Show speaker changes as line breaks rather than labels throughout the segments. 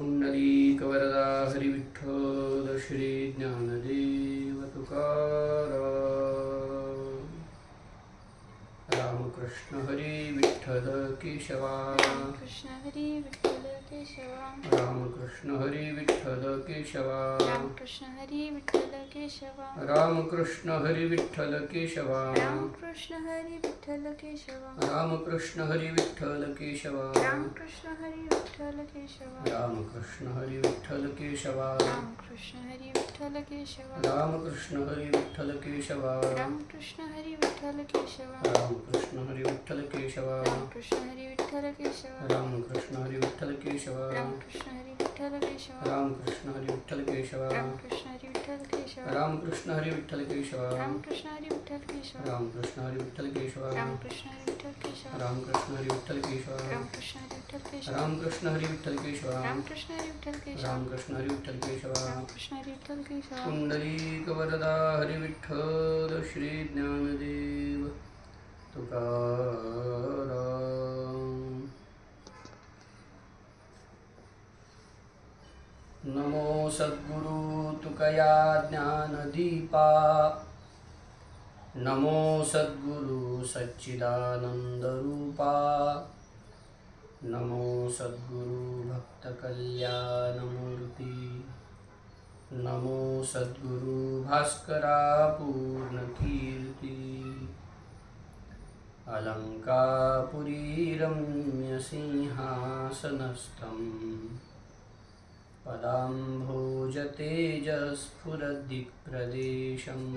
पुण्डलीकवरदा हरिविठ्ठल श्री ज्ञानदेव तुकाराम रामकृष्ण हरी विठ्ठल केशवा
कृष्ण हरी विठ्ठल केशवा
रामकृष्ण हरी विठ्ठल केशवा
रामकृष्ण हरी विठ्ठल केशवा
रामकृष्ण हरी विठ्ठल केशवा
रामकृष्ण हरी विठ्ठल केशवा
रामकृष्ण हरी विठ्ठल केशवा
रामकृष्ण हरी विठ्ठल केशवा
रामकृष्ण हरी विठ्ठल केशवा
रामकृष्ण हरी विठ्ठल केशवा
रामकृष्ण हरी विठ्ठल केशवा
रामकृष्ण हरी विठ्ठल केशवा
रामकृष्ण हरी विठ्ठल केशवा
रामकृष्ण हरी विठ्ठल केशवा
रामकृष्ण हरी विठ्ठल केशवा
रामकृष्ण हरी विठ्ठल केशवा
रामकृष्ण हरी विठ्ठल केशवा
रामकृष्ण हरी विठ्ठल केशवा
रामकृष्ण हरी विठ्ठल केशवा
रामकृष्ण हरी विठ्ठल केशवा
रामकृष्ण हरी विठ्ठल केशवा
रामकृष्ण हरी विठ्ठल केशवा
रामकृष्ण हरी विठ्ठल केशवा
रामकृष्ण हरी विठ्ठल केशवा
रामकृष्ण हरी विठ्ठल केशवा
रामकृष्ण हरी विठ्ठल केशवा
रामकृष्ण हरी विठ्ठल केशवा
रामकृष्ण हरी विठ्ठल केशवा
पुंडलीक वरदा हरी विठ्ठल श्री ज्ञानदेव तुकाराम। नमो सद्गुरु तुकया ज्ञानदीपा। नमो सद्गुरु सच्चिदानन्दरूपा। नमो सद्गुरु भक्तकल्याणमूर्ती। नमो सद्गुरु भास्करा पूर्णकीर्ती अलङ्कारपुरी रम्यसिंहासनस्थं पदाम्भोजतेजस्फुरदिक्प्रदेशम्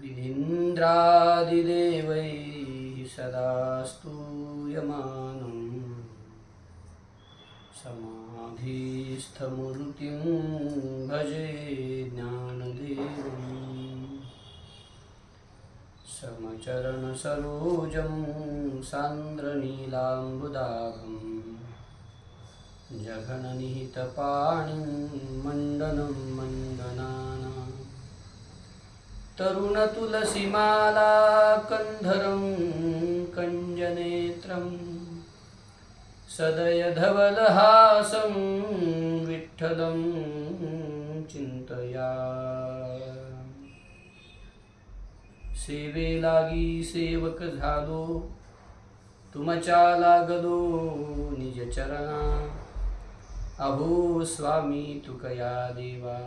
विनीन्द्रादिदेवैः सदा स्तूयमानं समाधिस्थमुरुतिं भजे ज्ञानदेवम्। समचरणसरोजं सान्द्रनीलाम्बुदाघम् जघननिहितपाणिं मण्डनं मण्डनाना तरुणतुलसीमालाकन्धरं कञ्जनेत्रं सदयधवलहासं विठ्ठलं चिन्तया सेवे लागी सेवक झालो तुमच्या लागलो निज चरणा. अहो स्वामी तुकया देवा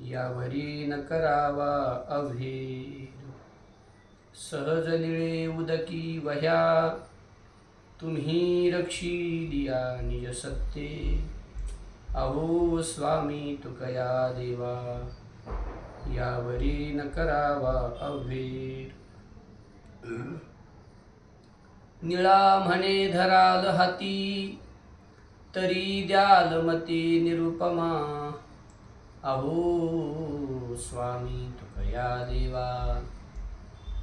यावरी न करावा अभेद. सहज निळे उदकी वह्या तुम्ही रक्षी दिया निज सत्ते. अहो स्वामी तुकया देवा यावरी न करावा अवीर निळा म्हणे धराल हाती तरी द्याल मती निरुपमा. अहो स्वामी तुकया देवा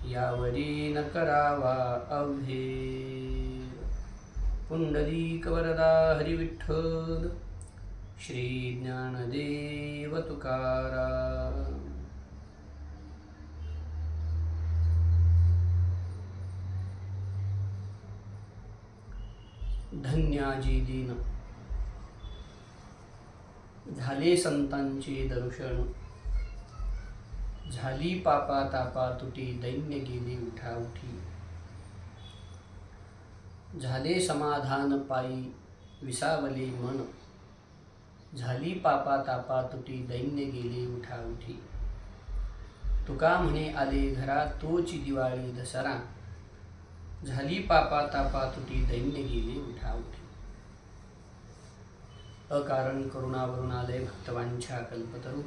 यावरी न करावा अव्हे पुंडलीक वरदा हरिविठ्ठल श्री ज्ञानदेव तुकारा धन्याजी दीन झाले संतांचे दर्शन. झाली पापा तापा तुटी दैन्य गेली उठा उठी झाले समाधान पायी विसावले मन. झाली पापा तापा तुटी दैन्य गेली उठा उठी तुका म्हणे आले घरा तोची दिवाळी दसरा. झाली पापा तापा तुटी दैन्य गेली उठा उठी. अकारण करुणावरून आले भक्तवांच्या कल्पतरू.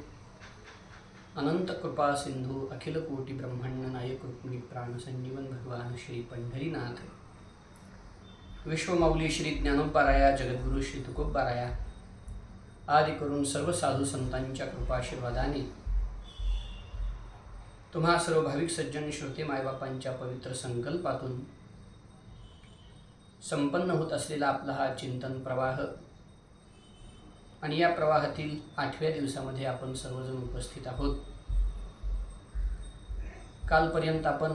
अनंत कृपा सिंधू अखिल कोटी ब्रह्मांड नायक रुक्मिणी प्राण संजीवन भगवान श्री पंढरीनाथ. विश्वमौली श्री ज्ञानोपाराया जगद्गुरु श्री तुकोबाराया आदी करून सर्व साधू संतांच्या कृपाशीर्वादाने. तुम्हा सर्व भाविक सज्जन श्रोते मायबापांच्या पवित्र संकल्पातून संपन्न होत असलेला आपला हा चिंतन प्रवाह. आणि या प्रवाहातील आठव्या दिवसामध्ये आपण सर्वजण उपस्थित आहोत. कालपर्यंत आपण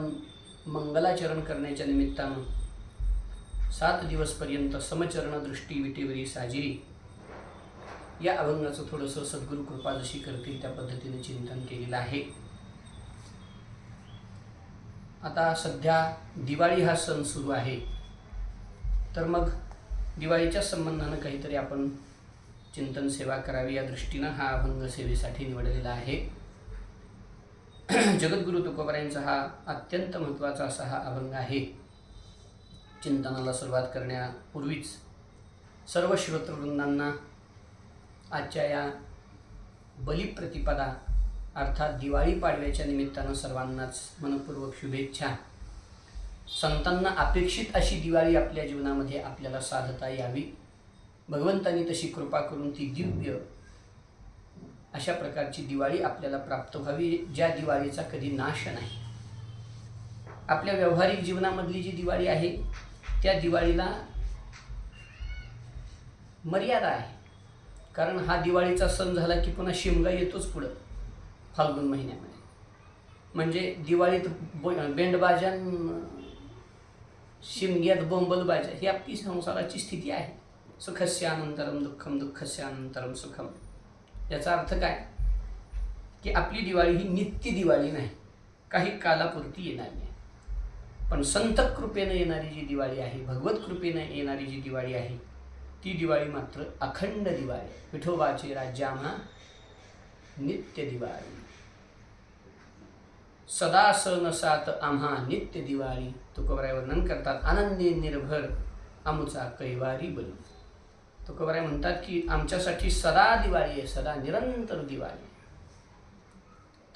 मंगलाचरण करण्याच्या निमित्तानं सात दिवसपर्यंत समचरण दृष्टी विटेवरी साजिरी या अभंगाचं थोडंसं सद्गुरू कृपा जशी करतील त्या पद्धतीने चिंतन केलेलं आहे. आता सध्या दिवाळी हा सण सुरू आहे. तर मग दिवाळीच्या संबंधानं काहीतरी आपण चिंतन सेवा करावी या दृष्टीनं हा अभंग सेवेसाठी निवडलेला आहे. जगद्गुरु तुकोबरायांचा हा अत्यंत महत्त्वाचा असा हा अभंग आहे. चिंतनाला सुरुवात करण्यापूर्वीच सर्व श्रोतवृंदांना आजच्या या बलिप्रतिपदा अर्थात दिवाळी पाडव्याच्या निमित्तानं सर्वांनाच मनपूर्वक शुभेच्छा. संतांना अपेक्षित अशी दिवाळी आपल्या जीवनामध्ये आपल्याला साधता यावी. भगवंतांनी तशी कृपा करून ती दिव्य अशा प्रकारची दिवाळी आपल्याला प्राप्त व्हावी ज्या दिवाळीचा कधी नाश नाही. आपल्या व्यावहारिक जीवनामधली जी दिवाळी आहे त्या दिवाळीला मर्यादा आहे. कारण हा दिवाळीचा सण झाला की पुन्हा शिमगा येतोच पुढं फाल्गुन महिन्यामध्ये. म्हणजे दिवाळीत ब बेंडबाजान शिमग्यात बोंबलबाजा ही आपली संसाराची स्थिती आहे. सुखस्य अनंतरम दुःखम दुःखस्य अनंतरम सुखम. याचा अर्थ काय? की आपली दिवाळी ही नित्य दिवाळी नाही. काही कालापुरती येणारी आहे पण संत कृपेनं येणारी जी दिवाळी आहे भगवत कृपेनं येणारी जी दिवाळी आहे ती दिवाळी मात्र अखंड दिवाळी. आहे. विठोबाचे राज्यामा नित्य दिवाळी. सदा सण सात आम्हा नित्य दिवाळी तुकोबराय वर्णन करतात. आनंदी निर्भर आमचा कैवारी बली. तुकोबराय म्हणतात की आमच्यासाठी सदा दिवाळी आहे सदा निरंतर दिवाळी आहे.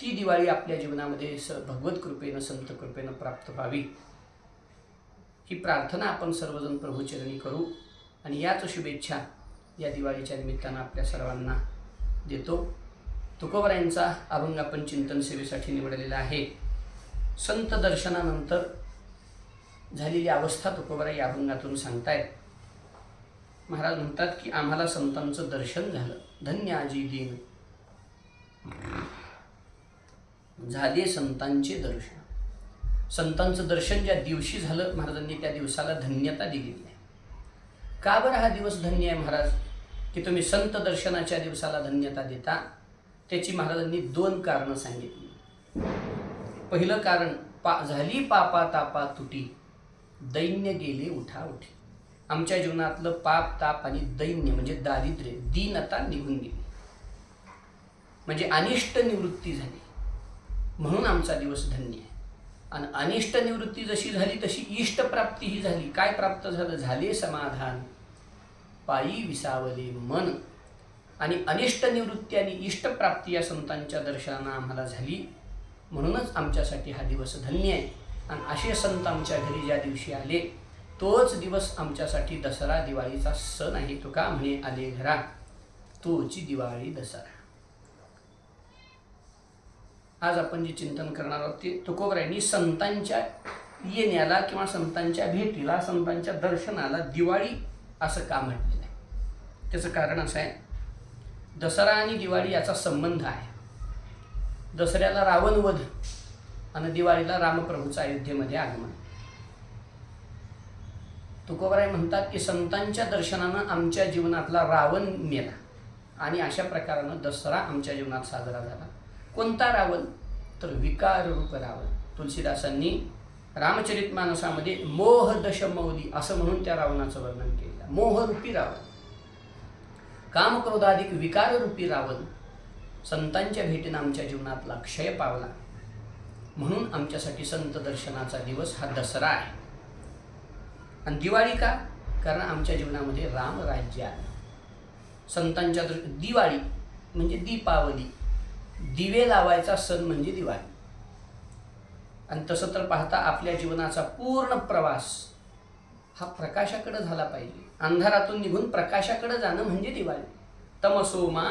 ती दिवाळी आपल्या जीवनामध्ये स भगवत कृपेनं संत कृपेनं प्राप्त व्हावी. ही प्रार्थना आपण सर्वजण प्रभूचरणी करू आणि याच शुभेच्छा या दिवाळीच्या निमित्तानं आपल्या सर्वांना देतो. तुकोबरायांचा अभंग आपण चिंतन सेवेसाठी निवडलेला आहे. संत दर्शनानंतर झालेली अवस्था तुकोबराई या अभंगातून सांगतायत. महाराज म्हणतात की आम्हाला संतांचं दर्शन झालं. धन्य आजी दिन. झाले संतांचे दर्शन. संतांचं दर्शन ज्या दिवशी झालं महाराजांनी त्या दिवसाला धन्यता दिलेली आहे. का बरं हा दिवस धन्य आहे महाराज? की तुम्ही संत दर्शनाच्या दिवसाला धन्यता देता? त्याची महाराजांनी दोन कारणं सांगितली. पहिलं कारण पा झाली पापा तापा तुटी दैन्य गेले उठा उठी. आमच्या जीवनातलं पाप ताप आणि दैन्य म्हणजे दारिद्र्य दीनता निघून गेली. म्हणजे अनिष्ट निवृत्ती झाली. म्हणून आमचा दिवस धन्य आहे. आणि अनिष्ट निवृत्ती जशी झाली तशी इष्टप्राप्तीही झाली. काय प्राप्त झालं? झाले समाधान. पायी विसावले मन. आणि अनिष्ट निवृत्ती आणि इष्टप्राप्ती या संतांच्या दर्शनानं आम्हाला झाली. म्हणूनच आमच्यासाठी हा दिवस धन्य आहे. आणि असे संत आमच्या घरी ज्या दिवशी आले तोच दिवस आमच्यासाठी दसरा दिवाळीचा सण आहे. तो का म्हणे? आले घरा. तोची दिवाळी दसरा. आज आपण जे चिंतन करणार आहोत ते तुकोबरायांनी संतांच्या येण्याला किंवा संतांच्या भेटीला संतांच्या दर्शनाला दिवाळी असं का म्हटलेलं आहे? त्याचं कारण असं आहे दसरा आणि दिवाळी याचा संबंध आहे. दसऱ्याला रावणवध आणि दिवाळीला रामप्रभूचं अयोध्येमध्ये आगमन. तुकोबराय म्हणतात की संतांच्या दर्शनानं आमच्या जीवनातला रावण मेला आणि अशा प्रकारानं दसरा आमच्या जीवनात साजरा झाला. कोणता रावण? तर विकार रूप रावण. तुलसीदासांनी रामचरित मानसामध्ये मोह दशमौली असं म्हणून त्या रावणाचं वर्णन केलं. मोहरूपी रावण. कामक्रोधाधिक विकाररूपी रावण संतांच्या भेटीनं आमच्या जीवनातला क्षय पावला. म्हणून आमच्यासाठी संत दर्शनाचा दिवस हा दसरा आहे. आणि दिवाळी का? कारण आमच्या जीवनामध्ये राम राज्य आहे. संतांच्या दृ दिवाळी म्हणजे दीपावली. दिवे लावायचा सण म्हणजे दिवाळी. आणि तसं तर पाहता आपल्या जीवनाचा पूर्ण प्रवास हा प्रकाशाकडे झाला पाहिजे. अंधारातून निघून प्रकाशाकडे जाणं म्हणजे दिवाळी. तमसोमा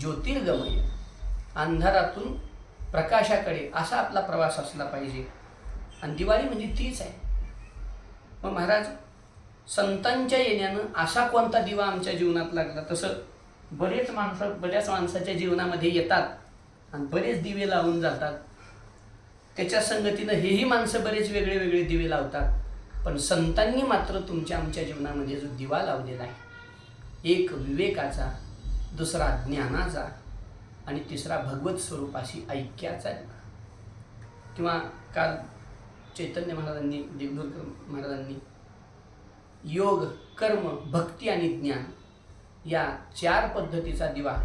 ज्योतिर्गमय. अंधारातून प्रकाशाकडे असा आपला प्रवास असला पाहिजे. आणि दिवाळी म्हणजे तीच आहे. मग महाराज संतांच्या येण्यानं असा कोणता दिवा आमच्या जीवनात लागला? तसं बरेच माणसं बऱ्याच माणसाच्या जीवनामध्ये येतात आणि बरेच दिवे लावून जातात. त्याच्या संगतीनं हेही माणसं बरेच वेगळे वेगळे दिवे लावतात. पण संतांनी मात्र तुमच्या आमच्या जीवनामध्ये जो दिवा लावलेला आहे एक विवेकाचा दुसरा ज्ञानाचा आणि तिसरा भगवत स्वरूपाशी ऐक्याचा दिवा. किंवा काल चैतन्य महाराजांनी देवदूरकर महाराजांनी योग कर्म भक्ती आणि ज्ञान या चार पद्धतीचा दिवा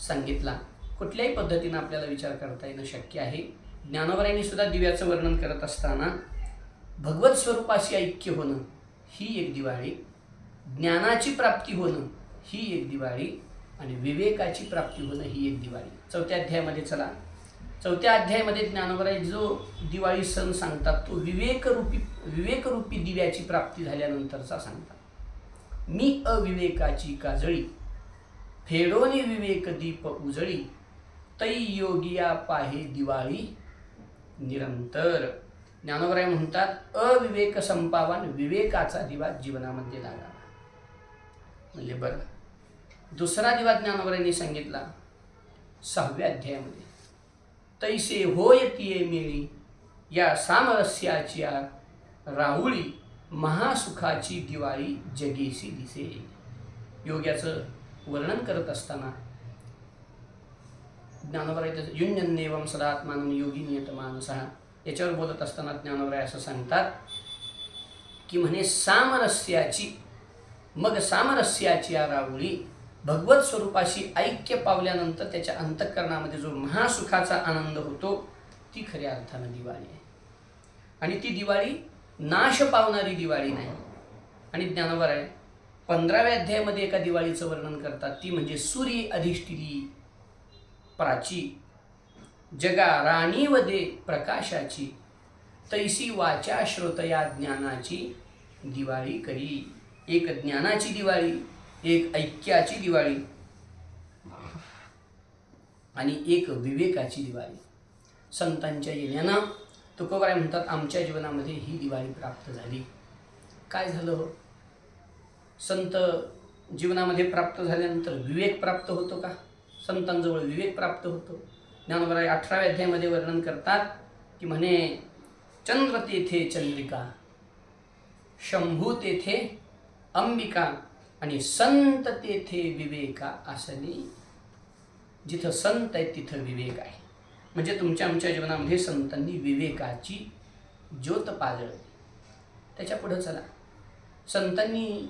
सांगितला. कुठल्याही पद्धतीनं आपल्याला विचार करता येणं शक्य आहे. ज्ञानवरांनी सुद्धा दिव्याचं वर्णन करत असताना भगवत स्वरूपाशी ऐक्य होणं ही एक दिवाळी ज्ञानाची प्राप्ती होणं ही एक दिवाळी आणि विवेकाची प्राप्ती होणं ही एक दिवाळी. चौथ्या अध्यायामध्ये चला. चौथ्या अध्यायामध्ये ज्ञानोबराय जो दिवाळी सण सांगतात तो विवेकरूपी विवेकरूपी दिव्याची प्राप्ती झाल्यानंतरचा सांगतात. मी अविवेकाची काजळी फेडोनी विवेक दीप उजळी तै योगिया पाहे दिवाळी निरंतर. ज्ञानोबराय म्हणतात अविवेक संपावन विवेकाचा दिवा जीवनामध्ये लागावा म्हणजे बरं दुसरा दिवा ज्ञानोबरायांनी सांगितला सहाव्या अध्यायामध्ये तैसे होय तिये मिळी या सामरस्याची राहुळी महासुखाची दिवाळी जगेशी दिसे. योग्याचं वर्णन करत असताना ज्ञानोबराय युन्यन्नेवम सदात्मान योगी नियत मानसा याच्यावर बोलत असताना ज्ञानोबराय असं सांगतात की म्हणे सामरस्याची मग सामरस्याची या राहुळी भगवत स्वरूपाशी ऐक्य पावल्यानंतर त्याच्या अंतःकरणामध्ये जो महासुखाचा आनंद होतो ती खऱ्या अर्थानं दिवाळी आहे. आणि ती दिवाळी नाश पावणारी दिवाळी नाही. आणि ज्ञानोवर आहे पंधराव्या अध्यायामध्ये एका दिवाळीचं वर्णन करतात ती म्हणजे सूर्य अधिष्ठिली प्राची. जगा राणी प्रकाशाची तैसी वाचा श्रोतया ज्ञानाची दिवाळी करी. एक ज्ञानाची दिवाळी एक ऐक्याची दिवाळी आणि एक विवेकाची दिवाळी. संतांच्या येण्यानं तुकोबाय म्हणतात आमच्या जीवनामध्ये ही दिवाळी प्राप्त झाली. काय झालं हो? संत जीवनामध्ये प्राप्त झाल्यानंतर विवेक प्राप्त होतो का? संतांजवळ विवेक प्राप्त होतो. ज्ञानोबराय अठराव्या अध्यायामध्ये वर्णन करतात की म्हणे चंद्र तेथे चंद्रिका शंभू तेथे अंबिका आणि संत तेथे विवेका आसनी जिथं संत आहे तिथं विवेक आहे. म्हणजे तुमच्या आमच्या जीवनामध्ये संतांनी विवेकाची ज्योत पाजळली. त्याच्या पुढं चला. संतांनी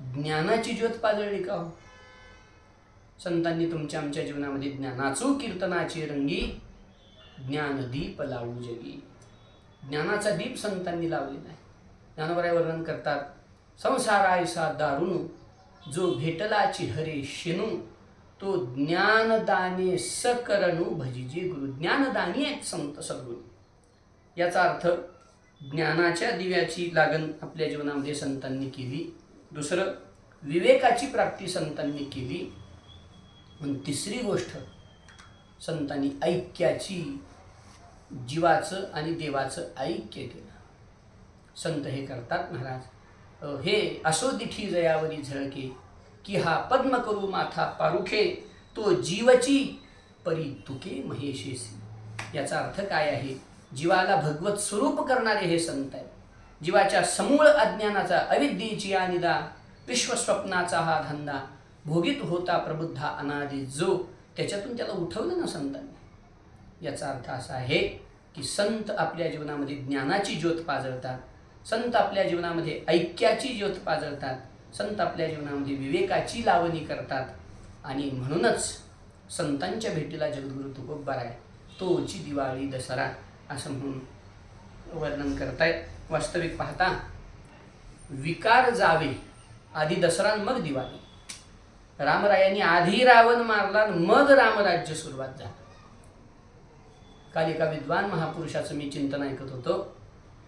ज्ञानाची ज्योत पाजळली का हो? संतांनी तुमच्या आमच्या जीवनामध्ये ज्ञानाचो कीर्तनाची रंगी ज्ञानदीप लावू जगी. ज्ञानाचा दीप संतांनी लावलेला आहे. ज्ञानोबराय वर्णन करतात संसारायसा दारुण जो भेटलाची हरे शेनू तो ज्ञानदाने सकरणू भजिजे गुरु. ज्ञानदानी आहेत संत सद्गुरू. याचा अर्थ ज्ञानाच्या दिव्याची लागण आपल्या जीवनामध्ये संतांनी केली. दुसरं विवेकाची प्राप्ती संतांनी केली. पण तिसरी गोष्ट संतांनी ऐक्याची जीवाचं आणि देवाचं ऐक्य केलं. संत हे करतात महाराज. हे असो दिठी जयावरी झळके की हा पद्म करू माथा पारुखे तो जीवची परी तुके महेशेसी. याचा अर्थ काय आहे? जीवाला भगवत स्वरूप करणारे हे संत आहेत. जीवाच्या समूळ अज्ञानाचा अविद्येची अनिदा विश्वस्वप्नाचा हा धंदा भोगीत होता प्रबुद्धा अनादी जो त्याच्यातून त्याला उठवलं ना संतांनी. याचा अर्थ असा आहे की संत आपल्या जीवनामध्ये ज्ञानाची ज्योत पाजळतात संत आपल्या जीवनामध्ये ऐक्याची ज्योत पाजळतात संत आपल्या जीवनामध्ये विवेकाची लावणी करतात आणि म्हणूनच संतांच्या भेटीला जगद्गुरु तुकोबार आहे तोची दिवाळी दसरा असं म्हणून वर्णन करतायत. वास्तविक पाहता विकार जावे आधी दसरा मग दिवाळी. रामरायांनी आधी रावण मारला मग रामराज्य सुरुवात झालं. काल एका विद्वान महापुरुषाचं मी चिंतन ऐकत होतो.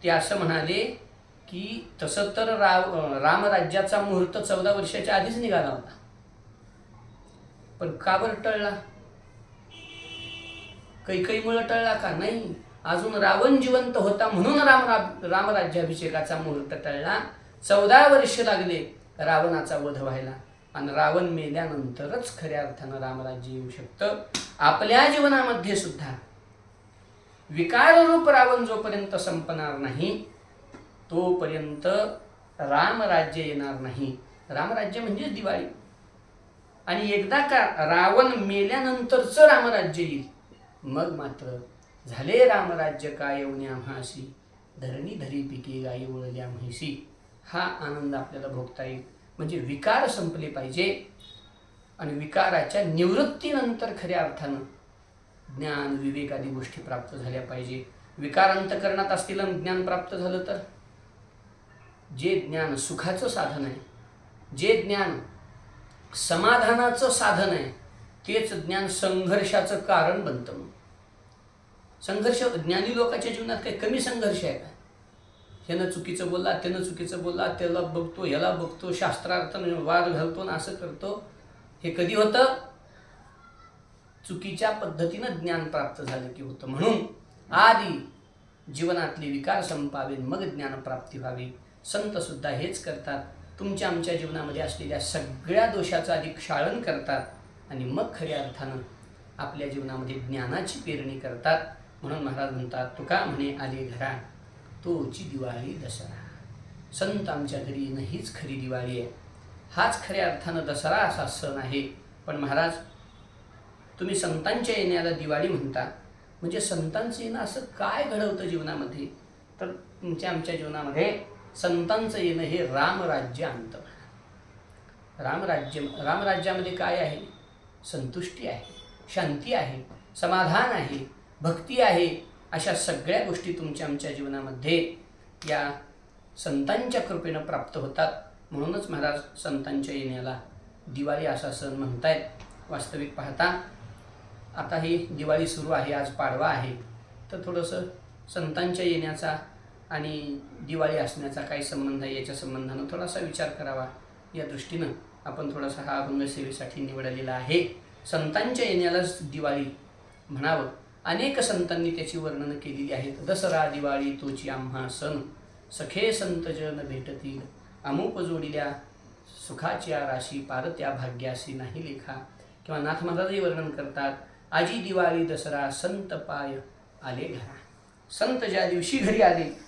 ते असं म्हणाले की तसं तर राव रामराज्याचा मुहूर्त चौदा वर्षाच्या आधीच निघाला होता. पण का बरं टळला? कैकईमुळं टळला का नाही? अजून रावण जिवंत होता म्हणून राम रामराज्याभिषेकाचा मुहूर्त टळला. चौदा वर्ष लागले रावणाचा वध व्हायला. आणि रावण मेल्यानंतरच खऱ्या अर्थानं रामराज्य येऊ शकतं. आपल्या जीवनामध्ये सुद्धा विकाररूप रावण जोपर्यंत संपणार नाही तोपर्यंत रामराज्य येणार नाही. रामराज्य म्हणजेच दिवाळी. आणि एकदा का रावण मेल्यानंतरचं रामराज्य येईल मग मात्र झाले रामराज्य काय येऊन आम्हासी धरणी धरी पिके गाई वळल्या म्हैसी हा आनंद आपल्याला भोगता येईल. म्हणजे विकार संपले पाहिजे आणि विकाराच्या निवृत्तीनंतर खऱ्या अर्थानं ज्ञान विवेक आदी गोष्टी प्राप्त झाल्या पाहिजे. विकार अंतकरणात असतील ज्ञान प्राप्त झालं तर? जे ज्ञान सुखाचं साधन आहे जे ज्ञान समाधानाचं साधन आहे तेच ज्ञान संघर्षाचं कारण बनतं संघर्ष ज्ञानी लोकांच्या जीवनात काही कमी संघर्ष आहे का? ह्यानं चुकीचं बोलला त्यानं चुकीचं बोलला त्याला बघतो ह्याला बघतो शास्त्रार्थ म्हणजे वाद घालतो आणि असं करतो. हे कधी होतं? चुकीच्या पद्धतीनं ज्ञान प्राप्त झालं की होतं. म्हणून आधी जीवनातले विकार संपावे मग ज्ञानप्राप्ती व्हावी. संत सुद्धा हेच करतात. तुमच्या आमच्या जीवनामध्ये असलेल्या सगळ्या दोषाचं आधी क्षाळन करतात आणि मग खऱ्या अर्थानं आपल्या जीवनामध्ये ज्ञानाची पेरणी करतात. म्हणून महाराज म्हणतात तुका म्हणे आले घरा तोची दिवाळी दसरा. संत आमच्या घरी येणं हीच खरी दिवाळी आहे. हाच खऱ्या अर्थानं दसरा असा सण आहे. पण महाराज तुम्ही संतांच्या येण्याला दिवाळी म्हणता. म्हणजे संतांचं येणं असं काय घडवतं जीवनामध्ये? तर तुमच्या आमच्या जीवनामध्ये संतांचं येणं हे रामराज्य आणतं रामराज्य रामराज्यामध्ये काय आहे? संतुष्टी आहे शांती आहे समाधान आहे भक्ती आहे. अशा सगळ्या गोष्टी तुमच्या आमच्या जीवनामध्ये या संतांच्या कृपेनं प्राप्त होतात. म्हणूनच महाराज संतांच्या येण्याला दिवाळी असा सण म्हणतायत. वास्तविक पाहता आता ही दिवाळी सुरू आहे आज पाडवा आहे. तर थोडंसं संतांच्या येण्याचा आणि दिवाळी असण्याचा काही संबंध आहे याच्या संबंधानं थोडासा विचार करावा. या दृष्टीनं आपण थोडासा हा अभंग सेवेसाठी निवडलेला आहे. संतांच्या येण्यालाच दिवाळी म्हणावं. अनेक संतांनी त्याची वर्णन केलेली आहेत. दसरा दिवाळी तोची आम्हा सण. सखे संत जन भेटतील. अमुप जोडिल्या सुखाच्या राशी पारत्या भाग्याशी नाही लेखा. किंवा नाथ महाराजही वर्णन करतात आजी दिवाळी दसरा संत पाय आले घरा. संत ज्या दिवशी घरी आले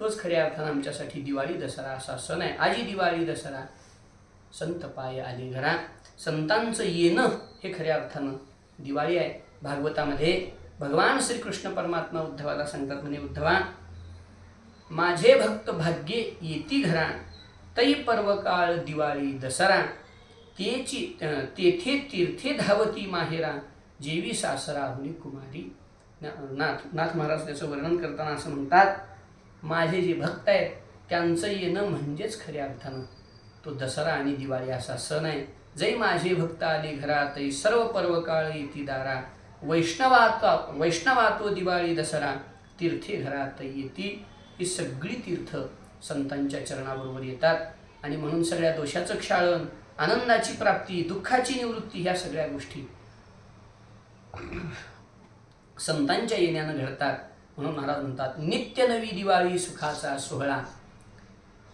तोच खऱ्या अर्थानं आमच्यासाठी दिवाळी दसरा असा सण आहे. आजी दिवाळी दसरा संत पाय आले घरा. संतांचं येणं हे खऱ्या अर्थानं दिवाळी आहे. भागवतामध्ये भगवान श्रीकृष्ण परमात्मा उद्धवाला सांगतात म्हणे उद्धवा माझे भक्त भाग्ये येती घरा तै पर्वकाळ दिवाळी दसरा तेची तेथे तीर्थे धावती माहेरा जेवी सासरा हुनी कुमारी. नाथ नाथ महाराज त्याचं वर्णन करताना असं म्हणतात माझे जे भक्त आहेत त्यांचं येणं म्हणजेच खऱ्या अर्थानं. तो दसरा आणि दिवाळी असा सण आहे. जै माझे भक्त आले घरात सर्व पर्वकाळ येती दारा. वैष्णवाता वैष्णवात्व दिवाळी दसरा तीर्थे घरात येती. ही सगळी तीर्थ संतांच्या चरणाबरोबर येतात. आणि म्हणून सगळ्या दोषाचं क्षाळन आनंदाची प्राप्ती दुःखाची निवृत्ती ह्या सगळ्या गोष्टी संतांच्या येण्यानं घडतात. म्हणून महाराज म्हणतात नित्य नवी दिवाळी सुखाचा सोहळा.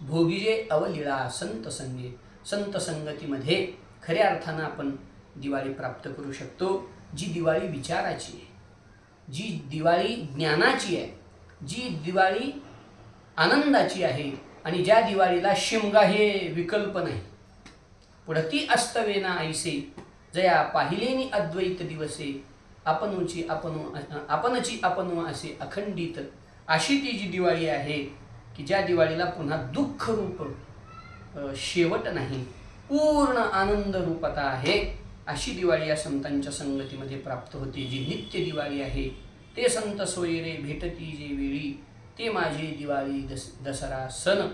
भोगिजे अवलिळा संत संगे संत संगतीमध्ये खऱ्या अर्थानं आपण दिवाळी प्राप्त करू शकतो. जी दिवाळी विचाराची आहे जी दिवाळी ज्ञानाची आहे जी दिवाळी आनंदाची आहे आणि ज्या दिवाळीला शिमगा हे विकल्प नाही. पुढती अस्तवेना ऐसे जया पाहिलेनी अद्वैत दिवसे आपणूची आपण आपणची आपण असे अखंडित अशी ती जी दिवाळी आहे की ज्या दिवाळीला पुन्हा दुःख रूप शेवट नाही पूर्ण आनंद रूपता आहे. अशी दिवाळी या संतांच्या संगतीमध्ये प्राप्त होते जी नित्य दिवाळी आहे. ते संत सोयरे भेटती जे वेळी ते माझी दिवाळी दस दसरा सण.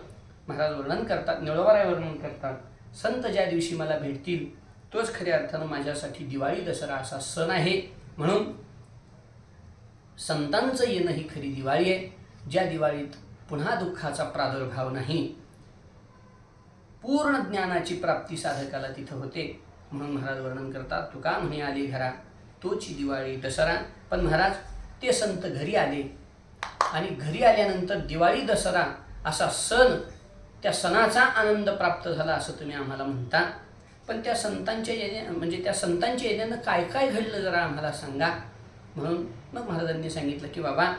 महाराज वर्णन करतात निळवाराय वर्णन करतात. संत ज्या दिवशी मला भेटतील तोच खऱ्या अर्थानं माझ्यासाठी दिवाळी दसरा असा सण आहे. म्हणून संतांचं येणं ही खरी दिवाळी आहे. ज्या दिवाळीत पुन्हा दुःखाचा प्रादुर्भाव नाही पूर्ण ज्ञानाची प्राप्ती साधकाला तिथं होते. म्हणून महाराज वर्णन करतात तुका म्हणे आले घरा? तोची दिवाळी दसरा. पण महाराज ते संत घरी आले. आणि घरी आल्यानंतर दिवाळी दसरा असा सण त्या सणाचा आनंद प्राप्त झाला असं तुम्ही आम्हाला म्हणता. पण त्या संतांच्या येण्या म्हणजे त्या संतांच्या येण्यानं काय काय घडलं जरा आम्हाला सांगा. म्हणून मग महाराजांनी सांगितलं की बाबा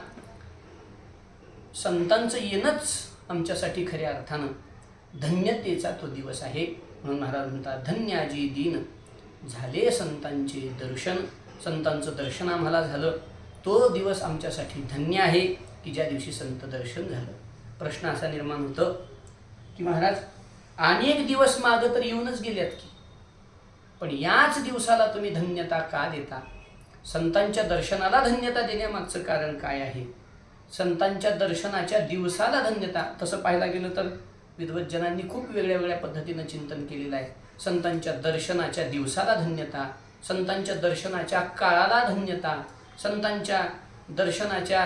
संतांचं येणंच आमच्यासाठी खऱ्या अर्थानं. धन्यतेचा तो दिवस आहे. म्हणून महाराज म्हणतात धन्याजी दिन झाले संतांचे दर्शन. संतांचं दर्शन आम्हाला झालं. तो दिवस आमच्यासाठी धन्य आहे की ज्या दिवशी संत दर्शन झालं. प्रश्न असा निर्माण होतं की महाराज अनेक दिवस मागं तर येऊनच गेल्यात की. पण याच दिवसाला तुम्ही धन्यता का देता? संतांच्या दर्शनाला धन्यता देण्यामागचं कारण काय आहे? संतांच्या दर्शनाच्या दिवसाला धन्यता तसं पाहायला गेलं तर? विद्वज्जनांनी खूप वेगळ्या वेगळ्या पद्धतीनं चिंतन केलेलं आहे. संतांच्या दर्शनाच्या दिवसाला धन्यता संतांच्या दर्शनाच्या काळाला धन्यता संतांच्या दर्शनाच्या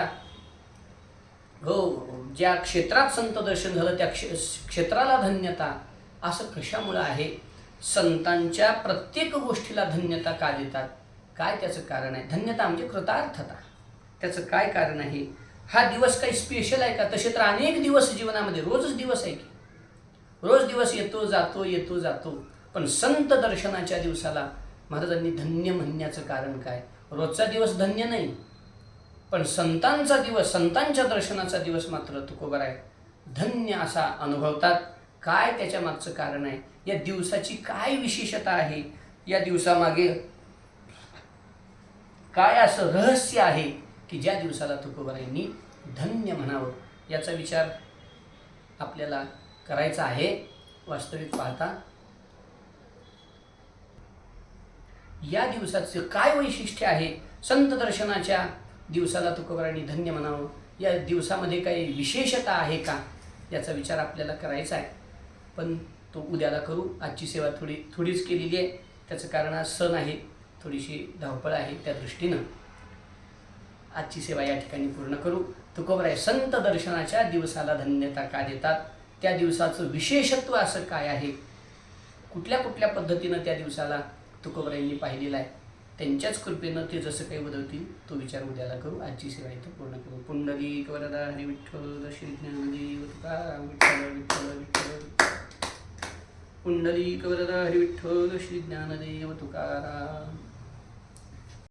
हो ज्या क्षेत्रात संत दर्शन झालं त्या क्षे क्षेत्राला धन्यता. असं कशामुळं आहे? संतांच्या प्रत्येक गोष्टीला धन्यता का देतात? काय त्याचं कारण आहे? धन्यता म्हणजे कृतार्थता. त्याचं काय कारण आहे? हा दिवस काही स्पेशल आहे का? तसे तर अनेक दिवस जीवनामध्ये रोजच दिवस आहे की? रोज दिवस येतो जातो येतो जातो. पण संत दर्शनाच्या दिवसाला महाराजांनी धन्य म्हणण्याचं कारण काय? रोजचा दिवस धन्य नाही. पण संतांचा दिवस संतांच्या दर्शनाचा दिवस मात्र तुकोबर आहे. धन्य असा अनुभवतात. काय त्याच्या मागचं कारण आहे? या दिवसाची काय विशेषता आहे? या दिवसामागे काय असं रहस्य आहे की ज्या दिवसाला तुकोबारायांनी धन्य म्हणावं? याचा विचार आपल्याला करायचा आहे. वास्तविक पाहता. या दिवसाचं काय वैशिष्ट्य आहे? संत दर्शनाच्या दिवसाला तुकोबारांनी धन्य म्हणावं. या दिवसामध्ये काही विशेषता आहे का? याचा विचार आपल्याला करायचा आहे. पण तो उद्याला करू. आजची सेवा थोडी थोडीच केलेली आहे. त्याचं कारण आज सण आहे. थोडीशी धावपळ आहे त्या दृष्टीनं. आजची सेवा या ठिकाणी पूर्ण करू. तुकोबराय संत दर्शनाच्या दिवसाला धन्यता का देतात? त्या दिवसाचं विशेषत्व असं काय आहे? कुठल्या कुठल्या पद्धतीनं त्या दिवसाला तुकोबरायांनी पाहिलेलं आहे? त्यांच्याच कृपेनं ते जसं काही बदलतील तो विचार उद्याला करू. आजची सेवा इथं पूर्ण करू. पुंडली वरदा हरी विठ्ठल श्री ज्ञानदेव विठ्ठल विठ्ठल विठ्ठल. पुंडली वरदा हरी विठ्ठल श्री ज्ञानदेव तुकाराम